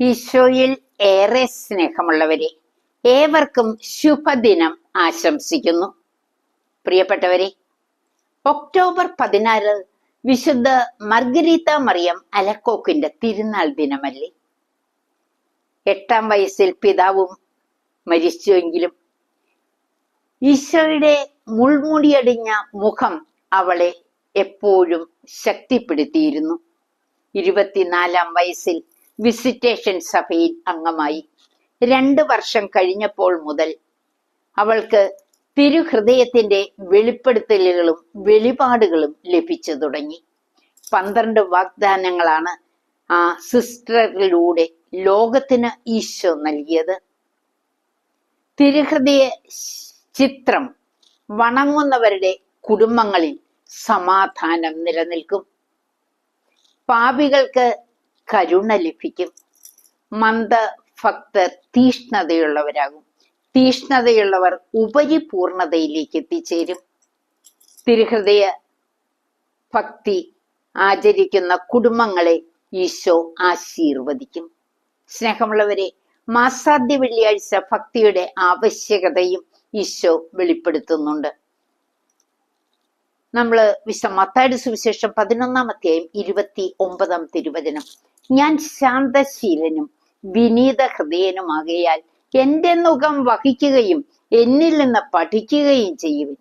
ഈശോയിൽ ഏറെ സ്നേഹമുള്ളവരെ ഏവർക്കും ശുഭദിനം ആശംസിക്കുന്നു. പ്രിയപ്പെട്ടവരെ ഒക്ടോബർ പതിനാറ് വിശുദ്ധ മർഗരീത്ത മറിയം അലക്കോക്കിന്റെ തിരുനാൾ ദിനമല്ലേ? എട്ടാം വയസ്സിൽ പിതാവും മരിച്ചുവെങ്കിലും ഈശോയുടെ മുൾമുടിയടിഞ്ഞ മുഖം അവളെ എപ്പോഴും ശക്തിപ്പെടുത്തിയിരുന്നു. ഇരുപത്തിനാലാം വയസ്സിൽ വിസിറ്റേഷൻ സഭയിൽ അംഗമായി. രണ്ട് വർഷം കഴിഞ്ഞപ്പോൾ മുതൽ അവൾക്ക് തിരുഹൃദയത്തിന്റെ വെളിപ്പെടുത്തലുകളും വെളിപാടുകളും ലഭിച്ചു തുടങ്ങി. പന്ത്രണ്ട് വാഗ്ദാനങ്ങളാണ് ആ സിസ്റ്ററിലൂടെ ലോകത്തിന് ഈശോ നൽകിയത്. തിരുഹൃദയ ചിത്രം വണങ്ങുന്നവരുടെ കുടുംബങ്ങളിൽ സമാധാനം നിലനിൽക്കും. പാപികൾക്ക് കരുണ ലഭിക്കും മന്ദ ഭക്തർ തീഷ്ണതയുള്ളവരാകും. തീഷ്ണതയുള്ളവർ ഉപരിപൂർണതയിലേക്ക് എത്തിച്ചേരും. തിരുഹൃദയ ഭക്തി ആചരിക്കുന്ന കുടുംബങ്ങളെ ഈശോ ആശീർവദിക്കും. സ്നേഹമുള്ളവരെ മാസാദ്യ വെള്ളിയാഴ്ച ഭക്തിയുടെ ആവശ്യകതയും ഈശോ വെളിപ്പെടുത്തുന്നുണ്ട്. നമ്മൾ വിശ മത്തായുടെ സുവിശേഷം പതിനൊന്നാം അധ്യായം ഇരുപത്തി ഒമ്പതാം തിരുവചനം. ഞാൻ ശാന്തശീലനും വിനീത ഹൃദയനുമാകയാൽ എന്റെ മുഖം വഹിക്കുകയും എന്നിൽ നിന്ന് പഠിക്കുകയും ചെയ്യുവിൻ.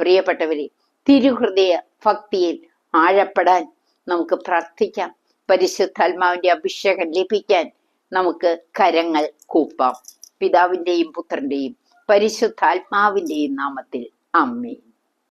പ്രിയപ്പെട്ടവരെ തിരുഹൃദയ ഭക്തിയിൽ ആഴപ്പെടാൻ നമുക്ക് പ്രാർത്ഥിക്കാം. പരിശുദ്ധാത്മാവിന്റെ അഭിഷേകം ലഭിക്കാൻ നമുക്ക് കരങ്ങൾ കൂപ്പാം. പിതാവിന്റെയും പുത്രന്റെയും പരിശുദ്ധാത്മാവിന്റെയും നാമത്തിൽ. അമ്മേ